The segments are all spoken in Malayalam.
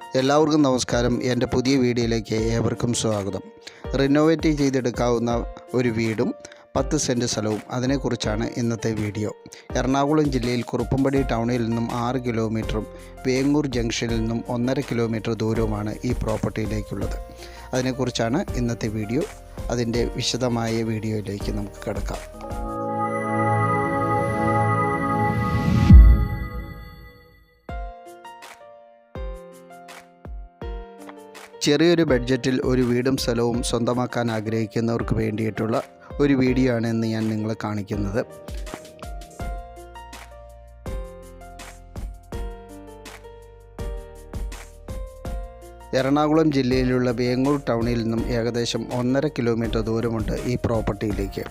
എല്ലാവർക്കും നമസ്കാരം. എന്റെ പുതിയ വീഡിയോയിലേക്ക് ഏവർക്കും സ്വാഗതം. റിനോവേറ്റ് ചെയ്തെടുക്കാവുന്ന ഒരു വീടും പത്ത് സെന്റ് സ്ഥലവും അതിനെക്കുറിച്ചാണ് ഇന്നത്തെ വീഡിയോ. എറണാകുളം ജില്ലയിൽ കുറുപ്പമ്പടി ടൗണിൽ നിന്നും ആറ് കിലോമീറ്ററും വേങ്ങൂർ ജംഗ്ഷനിൽ നിന്നും ഒന്നര കിലോമീറ്റർ ദൂരവുമാണ് ഈ പ്രോപ്പർട്ടിയിലേക്കുള്ളത്. അതിനെക്കുറിച്ചാണ് ഇന്നത്തെ വീഡിയോ. അതിന്റെ വിശദമായ വീഡിയോയിലേക്ക് നമുക്ക് കിടക്കാം. ചെറിയൊരു ബഡ്ജറ്റിൽ ഒരു വീടും സ്ഥലവും സ്വന്തമാക്കാൻ ആഗ്രഹിക്കുന്നവർക്ക് വേണ്ടിയിട്ടുള്ള ഒരു വീഡിയോ ആണ് ഇന്ന് ഞാൻ നിങ്ങളെ കാണിക്കുന്നത്. എറണാകുളം ജില്ലയിലുള്ള വേങ്ങൂർ ടൗണിൽ നിന്നും ഏകദേശം ഒന്നര കിലോമീറ്റർ ദൂരമുണ്ട് ഈ പ്രോപ്പർട്ടിയിലേക്ക്.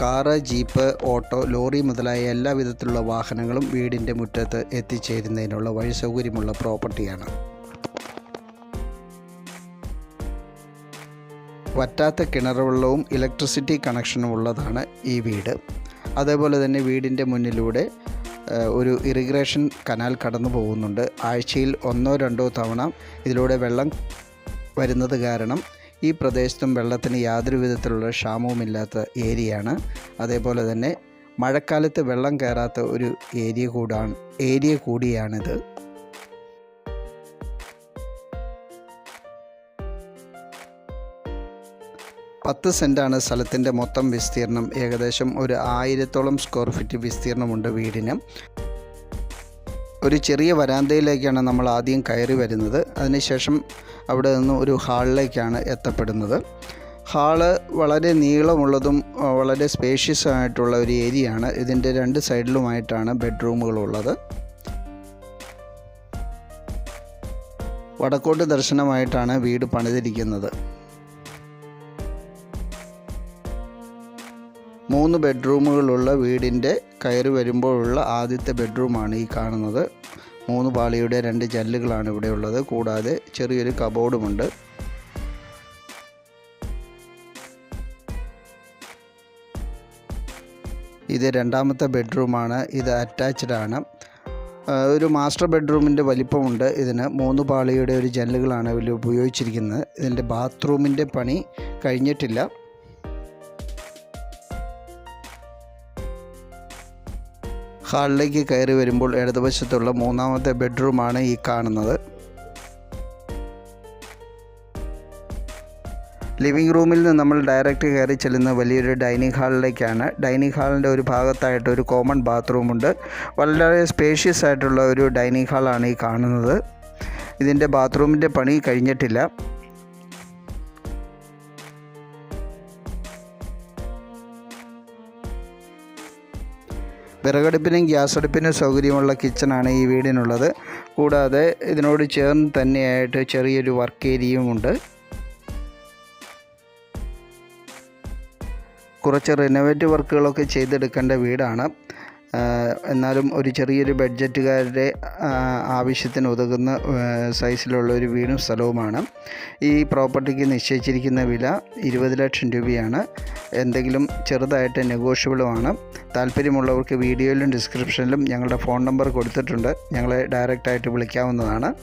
കാറ് ജീപ്പ് ഓട്ടോ ലോറി മുതലായ എല്ലാ വിധത്തിലുള്ള വാഹനങ്ങളും വീടിന്റെ മുറ്റത്ത് എത്തിച്ചേരുന്നതിനുള്ള വഴി സൗകര്യമുള്ള പ്രോപ്പർട്ടിയാണ്. വറ്റാത്ത കിണറുവെള്ളവും ഇലക്ട്രിസിറ്റി കണക്ഷനും ഉള്ളതാണ് ഈ വീട്. അതേപോലെ തന്നെ വീടിന്റെ മുന്നിലൂടെ ഒരു ഇറിഗ്രേഷൻ കനാൽ കടന്നു പോകുന്നുണ്ട്. ആഴ്ചയിൽ ഒന്നോ രണ്ടോ തവണ ഇതിലൂടെ വെള്ളം വരുന്നത് കാരണം ഈ പ്രദേശത്തും വെള്ളത്തിന് യാതൊരു വിധത്തിലുള്ള ക്ഷാമവുമില്ലാത്ത ഏരിയയാണ്. അതേപോലെ തന്നെ മഴക്കാലത്ത് വെള്ളം കയറാത്ത ഒരു ഏരിയ കൂടാണ് ഏരിയ കൂടിയാണിത്. പത്ത് സെന്റാണ് സ്ഥലത്തിന്റെ മൊത്തം വിസ്തീർണം. ഏകദേശം ഒരു ആയിരത്തോളം സ്ക്വയർ ഫീറ്റ് വിസ്തീർണമുണ്ട് വീടിന്. ഒരു ചെറിയ വരാന്തയിലേക്കാണ് നമ്മൾ ആദ്യം കയറി വരുന്നത്. അതിനുശേഷം അവിടെ നിന്ന് ഒരു ഹാളിലേക്കാണ് എത്തപ്പെടുന്നത്. ഹാൾ വളരെ നീളമുള്ളതും വളരെ സ്പേഷ്യസ് ആയിട്ടുള്ള ഒരു ആണ് ഇതിന്റെ രണ്ട് സൈഡിലുമായിട്ടാണ് ബെഡ്റൂമുകളുള്ളത്. വടക്കോട്ട് ദർശനമായിട്ടാണ് വീട് പണിതിരിക്കുന്നത്. മൂന്ന് ബെഡ്റൂമുകളുള്ള വീടിന്റെ കയറി വരുമ്പോഴുള്ള ആദ്യത്തെ ബെഡ്റൂമാണ് ഈ കാണുന്നത്. മൂന്ന് പാളിയുടെ രണ്ട് ജല്ലുകളാണ് ഇവിടെ ഉള്ളത് കൂടാതെ ചെറിയൊരു കബോർഡുമുണ്ട്. ഇത് രണ്ടാമത്തെ ബെഡ്റൂമാണ്. ഇത് അറ്റാച്ച്ഡ് ആണ്. ഒരു മാസ്റ്റർ ബെഡ്റൂമിന്റെ വലിപ്പമുണ്ട്. ഇതിന് മൂന്ന് പാളിയുടെ ഒരു ജനലുകളാണ് ഇതിൽ ഉപയോഗിച്ചിരിക്കുന്നത്. ഇതിന്റെ ബാത്റൂമിന്റെ പണി കഴിഞ്ഞിട്ടില്ല. ഹാളിലേക്ക് കയറി വരുമ്പോൾ ഇടതുവശത്തുള്ള മൂന്നാമത്തെ ബെഡ്റൂമാണ് ഈ കാണുന്നത്. ലിവിംഗ് റൂമിൽ നിന്ന് നമ്മൾ ഡയറക്റ്റ് കയറി ചെല്ലുന്ന വലിയൊരു ഡൈനിങ് ഹാളിലേക്കാണ്. ഡൈനിങ് ഹാളിന്റെ ഒരു ഭാഗത്തായിട്ട് ഒരു കോമൺ ബാത്റൂമുണ്ട് വളരെ സ്പേഷ്യസ് ആയിട്ടുള്ള ഒരു ഡൈനിങ് ഹാളാണ് ഈ കാണുന്നത്. ഇതിന്റെ ബാത്റൂമിന്റെ പണി കഴിഞ്ഞിട്ടില്ല. വിറകടുപ്പിനും ഗ്യാസ് അടുപ്പിനും സൗകര്യമുള്ള കിച്ചണാണ് ഈ വീടിനുള്ളത്. കൂടാതെ ഇതിനോട് ചേർന്ന് തന്നെയായിട്ട് ചെറിയൊരു വർക്ക് ഏരിയയും ഉണ്ട്. കുറച്ച് റിനോവേറ്റ് വർക്കുകളൊക്കെ ചെയ്തെടുക്കേണ്ട വീടാണ്. എന്നാലും ഒരു ചെറിയൊരു ബഡ്ജറ്റുകാരുടെ ആവശ്യത്തിന് ഉതകുന്ന സൈസിലുള്ള ഒരു വീടും സ്ഥലവുമാണ്. ഈ പ്രോപ്പർട്ടിക്ക് നിശ്ചയിച്ചിരിക്കുന്ന വില ഇരുപത് ലക്ഷം രൂപയാണ്. എന്തെങ്കിലും ചെറുതായിട്ട് നെഗോഷ്യബിളുമാണ്. താല്പര്യമുള്ളവർക്ക് വീഡിയോയിലും ഡിസ്ക്രിപ്ഷനിലും ഞങ്ങളുടെ ഫോൺ നമ്പർ കൊടുത്തിട്ടുണ്ട്. ഞങ്ങളെ ഡയറക്റ്റായിട്ട് വിളിക്കാവുന്നതാണ്.